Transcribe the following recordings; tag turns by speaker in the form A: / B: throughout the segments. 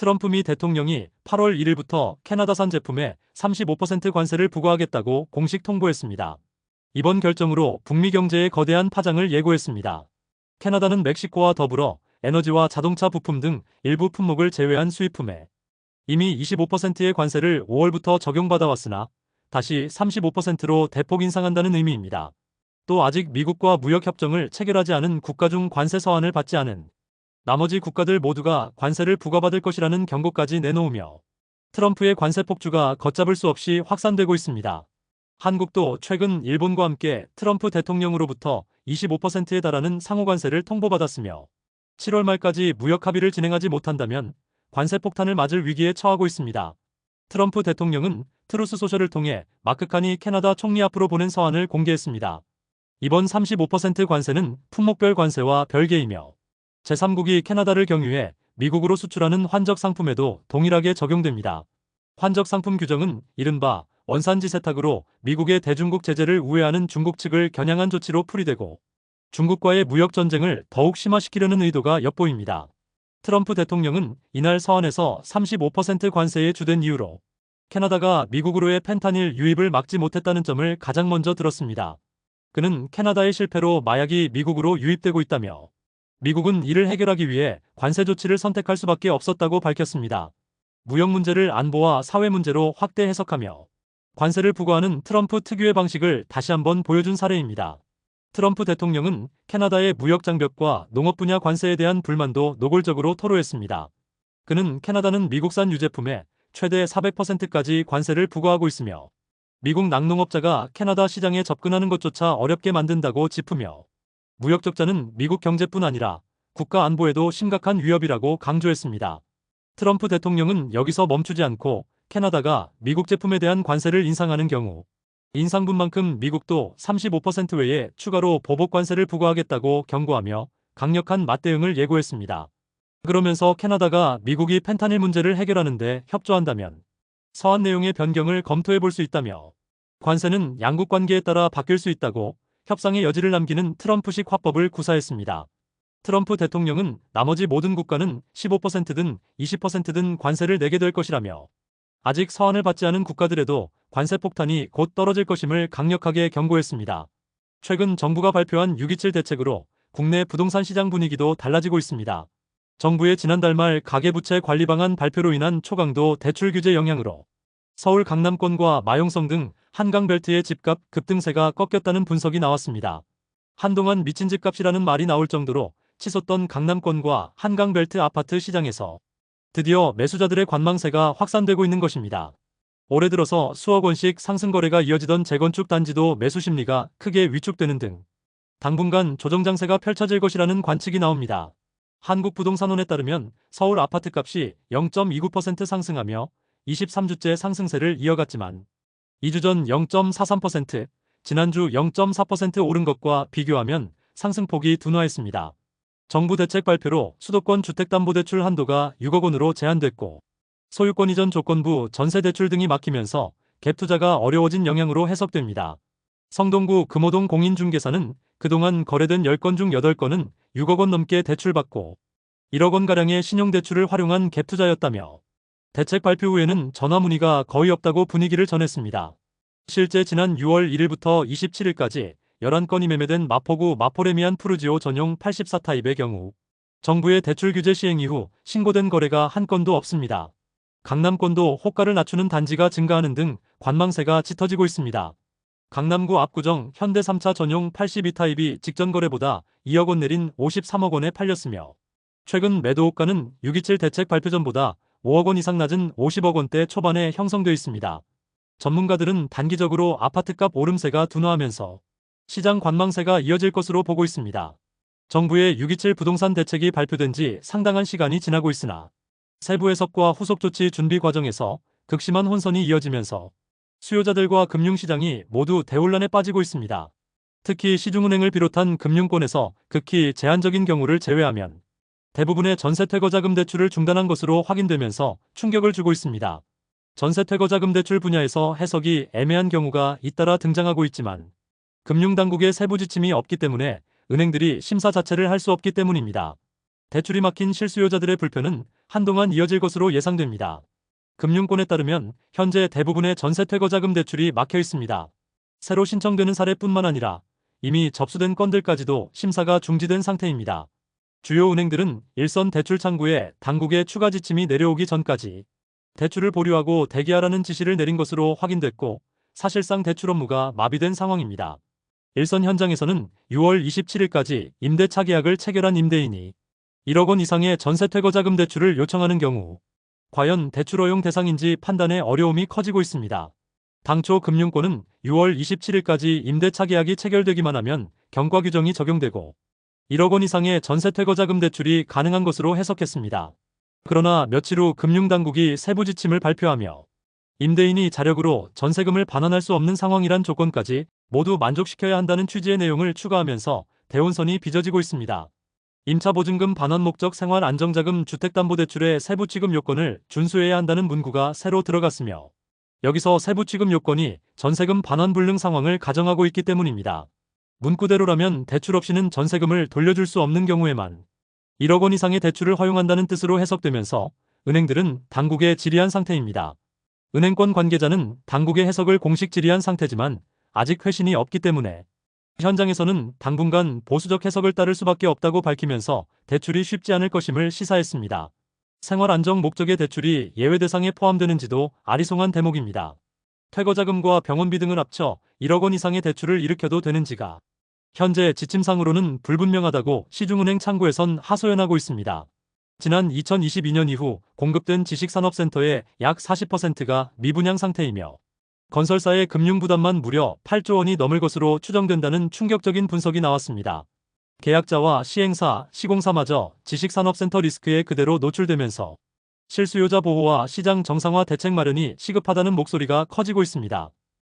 A: 트럼프 미 대통령이 8월 1일부터 캐나다산 제품에 35% 관세를 부과하겠다고 공식 통보했습니다. 이번 결정으로 북미 경제에 거대한 파장을 예고했습니다. 캐나다는 멕시코와 더불어 에너지와 자동차 부품 등 일부 품목을 제외한 수입품에 이미 25%의 관세를 5월부터 적용받아왔으나 다시 35%로 대폭 인상한다는 의미입니다. 또 아직 미국과 무역협정을 체결하지 않은 국가 중 관세 서한을 받지 않은 나머지 국가들 모두가 관세를 부과받을 것이라는 경고까지 내놓으며 트럼프의 관세 폭주가 걷잡을 수 없이 확산되고 있습니다. 한국도 최근 일본과 함께 트럼프 대통령으로부터 25%에 달하는 상호관세를 통보받았으며 7월 말까지 무역 합의를 진행하지 못한다면 관세 폭탄을 맞을 위기에 처하고 있습니다. 트럼프 대통령은 트루스 소셜을 통해 마크 칸이 캐나다 총리 앞으로 보낸 서한을 공개했습니다. 이번 35% 관세는 품목별 관세와 별개이며 제3국이 캐나다를 경유해 미국으로 수출하는 환적 상품에도 동일하게 적용됩니다. 환적 상품 규정은 이른바 원산지 세탁으로 미국의 대중국 제재를 우회하는 중국 측을 겨냥한 조치로 풀이되고 중국과의 무역 전쟁을 더욱 심화시키려는 의도가 엿보입니다. 트럼프 대통령은 이날 서한에서 35% 관세에 주된 이유로 캐나다가 미국으로의 펜타닐 유입을 막지 못했다는 점을 가장 먼저 들었습니다. 그는 캐나다의 실패로 마약이 미국으로 유입되고 있다며 미국은 이를 해결하기 위해 관세 조치를 선택할 수밖에 없었다고 밝혔습니다. 무역 문제를 안보와 사회 문제로 확대 해석하며 관세를 부과하는 트럼프 특유의 방식을 다시 한번 보여준 사례입니다. 트럼프 대통령은 캐나다의 무역 장벽과 농업 분야 관세에 대한 불만도 노골적으로 토로했습니다. 그는 캐나다는 미국산 유제품에 최대 400%까지 관세를 부과하고 있으며 미국 낙농업자가 캐나다 시장에 접근하는 것조차 어렵게 만든다고 짚으며 무역 적자는 미국 경제뿐 아니라 국가 안보에도 심각한 위협이라고 강조했습니다. 트럼프 대통령은 여기서 멈추지 않고 캐나다가 미국 제품에 대한 관세를 인상하는 경우 인상분만큼 미국도 35% 외에 추가로 보복 관세를 부과하겠다고 경고하며 강력한 맞대응을 예고했습니다. 그러면서 캐나다가 미국이 펜타닐 문제를 해결하는데 협조한다면 서한 내용의 변경을 검토해 볼 수 있다며 관세는 양국 관계에 따라 바뀔 수 있다고 협상의 여지를 남기는 트럼프식 화법을 구사했습니다. 트럼프 대통령은 나머지 모든 국가는 15%든 20%든 관세를 내게 될 것이라며 아직 서한을 받지 않은 국가들에도 관세 폭탄이 곧 떨어질 것임을 강력하게 경고했습니다. 최근 정부가 발표한 6.27 대책으로 국내 부동산 시장 분위기도 달라지고 있습니다. 정부의 지난달 말 가계부채 관리 방안 발표로 인한 초강도 대출 규제 영향으로 서울 강남권과 마용성 등 한강 벨트의 집값 급등세가 꺾였다는 분석이 나왔습니다. 한동안 미친 집값이라는 말이 나올 정도로 치솟던 강남권과 한강 벨트 아파트 시장에서 드디어 매수자들의 관망세가 확산되고 있는 것입니다. 올해 들어서 수억 원씩 상승 거래가 이어지던 재건축 단지도 매수 심리가 크게 위축되는 등 당분간 조정 장세가 펼쳐질 것이라는 관측이 나옵니다. 한국부동산원에 따르면 서울 아파트값이 0.29% 상승하며 23주째 상승세를 이어갔지만 2주 전 0.43%, 지난주 0.4% 오른 것과 비교하면 상승폭이 둔화했습니다. 정부 대책 발표로 수도권 주택담보대출 한도가 6억 원으로 제한됐고 소유권 이전 조건부 전세대출 등이 막히면서 갭투자가 어려워진 영향으로 해석됩니다. 성동구 금호동 공인중개사는 그동안 거래된 10건 중 8건은 6억 원 넘게 대출받고 1억 원가량의 신용대출을 활용한 갭투자였다며 대책 발표 후에는 전화 문의가 거의 없다고 분위기를 전했습니다. 실제 지난 6월 1일부터 27일까지 11건이 매매된 마포구 마포레미안 푸르지오 전용 84타입의 경우 정부의 대출 규제 시행 이후 신고된 거래가 한 건도 없습니다. 강남권도 호가를 낮추는 단지가 증가하는 등 관망세가 짙어지고 있습니다. 강남구 압구정 현대 3차 전용 82타입이 직전 거래보다 2억 원 내린 53억 원에 팔렸으며 최근 매도 호가는 627 대책 발표 전보다 5억 원 이상 낮은 50억 원대 초반에 형성돼 있습니다. 전문가들은 단기적으로 아파트값 오름세가 둔화하면서 시장 관망세가 이어질 것으로 보고 있습니다. 정부의 6.27 부동산 대책이 발표된 지 상당한 시간이 지나고 있으나 세부 해석과 후속 조치 준비 과정에서 극심한 혼선이 이어지면서 수요자들과 금융시장이 모두 대혼란에 빠지고 있습니다. 특히 시중은행을 비롯한 금융권에서 극히 제한적인 경우를 제외하면 대부분의 전세퇴거자금 대출을 중단한 것으로 확인되면서 충격을 주고 있습니다. 전세퇴거자금 대출 분야에서 해석이 애매한 경우가 잇따라 등장하고 있지만 금융당국의 세부 지침이 없기 때문에 은행들이 심사 자체를 할 수 없기 때문입니다. 대출이 막힌 실수요자들의 불편은 한동안 이어질 것으로 예상됩니다. 금융권에 따르면 현재 대부분의 전세 퇴거자금 대출이 막혀 있습니다. 새로 신청되는 사례뿐만 아니라 이미 접수된 건들까지도 심사가 중지된 상태입니다. 주요 은행들은 일선 대출 창구에 당국의 추가 지침이 내려오기 전까지 대출을 보류하고 대기하라는 지시를 내린 것으로 확인됐고 사실상 대출 업무가 마비된 상황입니다. 일선 현장에서는 6월 27일까지 임대차 계약을 체결한 임대인이 1억 원 이상의 전세 퇴거 자금 대출을 요청하는 경우 과연 대출 허용 대상인지 판단에 어려움이 커지고 있습니다. 당초 금융권은 6월 27일까지 임대차 계약이 체결되기만 하면 경과 규정이 적용되고 1억 원 이상의 전세 퇴거자금 대출이 가능한 것으로 해석했습니다. 그러나 며칠 후 금융당국이 세부 지침을 발표하며 임대인이 자력으로 전세금을 반환할 수 없는 상황이란 조건까지 모두 만족시켜야 한다는 취지의 내용을 추가하면서 대혼선이 빚어지고 있습니다. 임차보증금 반환 목적 생활안정자금 주택담보대출의 세부 취급 요건을 준수해야 한다는 문구가 새로 들어갔으며 여기서 세부 취급 요건이 전세금 반환 불능 상황을 가정하고 있기 때문입니다. 문구대로라면 대출 없이는 전세금을 돌려줄 수 없는 경우에만 1억 원 이상의 대출을 허용한다는 뜻으로 해석되면서 은행들은 당국에 질의한 상태입니다. 은행권 관계자는 당국의 해석을 공식 질의한 상태지만 아직 회신이 없기 때문에 현장에서는 당분간 보수적 해석을 따를 수밖에 없다고 밝히면서 대출이 쉽지 않을 것임을 시사했습니다. 생활 안정 목적의 대출이 예외 대상에 포함되는지도 아리송한 대목입니다. 퇴거자금과 병원비 등을 합쳐 1억 원 이상의 대출을 일으켜도 되는지가 현재 지침상으로는 불분명하다고 시중은행 창구에선 하소연하고 있습니다. 지난 2022년 이후 공급된 지식산업센터의 약 40%가 미분양 상태이며 건설사의 금융 부담만 무려 8조 원이 넘을 것으로 추정된다는 충격적인 분석이 나왔습니다. 계약자와 시행사, 시공사마저 지식산업센터 리스크에 그대로 노출되면서 실수요자 보호와 시장 정상화 대책 마련이 시급하다는 목소리가 커지고 있습니다.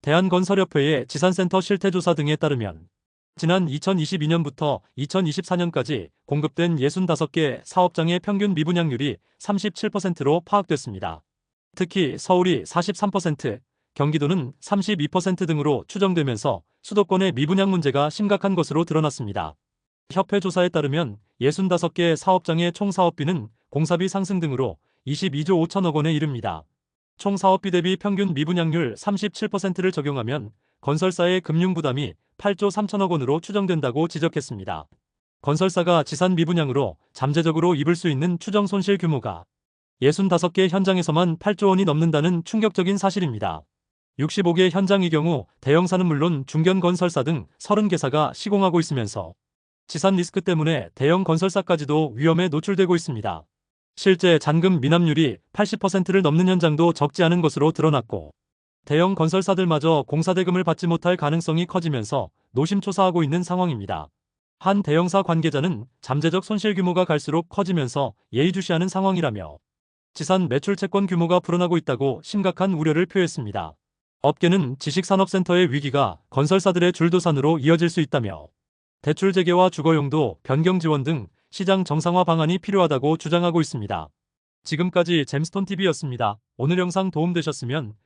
A: 대한건설협회의 지산센터 실태조사 등에 따르면 지난 2022년부터 2024년까지 공급된 65개 사업장의 평균 미분양률이 37%로 파악됐습니다. 특히 서울이 43%, 경기도는 32% 등으로 추정되면서 수도권의 미분양 문제가 심각한 것으로 드러났습니다. 협회 조사에 따르면 65개 사업장의 총 사업비는 공사비 상승 등으로 22조 5천억 원에 이릅니다. 총 사업비 대비 평균 미분양률 37%를 적용하면 건설사의 금융 부담이 8조 3천억 원으로 추정된다고 지적했습니다. 건설사가 지산 미분양으로 잠재적으로 입을 수 있는 추정 손실 규모가 65개 현장에서만 8조 원이 넘는다는 충격적인 사실입니다. 65개 현장의 경우 대형사는 물론 중견 건설사 등 30개사가 시공하고 있으면서 지산 리스크 때문에 대형 건설사까지도 위험에 노출되고 있습니다. 실제 잔금 미납률이 80%를 넘는 현장도 적지 않은 것으로 드러났고 대형 건설사들마저 공사대금을 받지 못할 가능성이 커지면서 노심초사하고 있는 상황입니다. 한 대형사 관계자는 잠재적 손실 규모가 갈수록 커지면서 예의주시하는 상황이라며 지산 매출 채권 규모가 불어나고 있다고 심각한 우려를 표했습니다. 업계는 지식산업센터의 위기가 건설사들의 줄도산으로 이어질 수 있다며 대출 재개와 주거용도 변경 지원 등 시장 정상화 방안이 필요하다고 주장하고 있습니다. 지금까지 잼스톤TV였습니다. 오늘 영상 도움되셨으면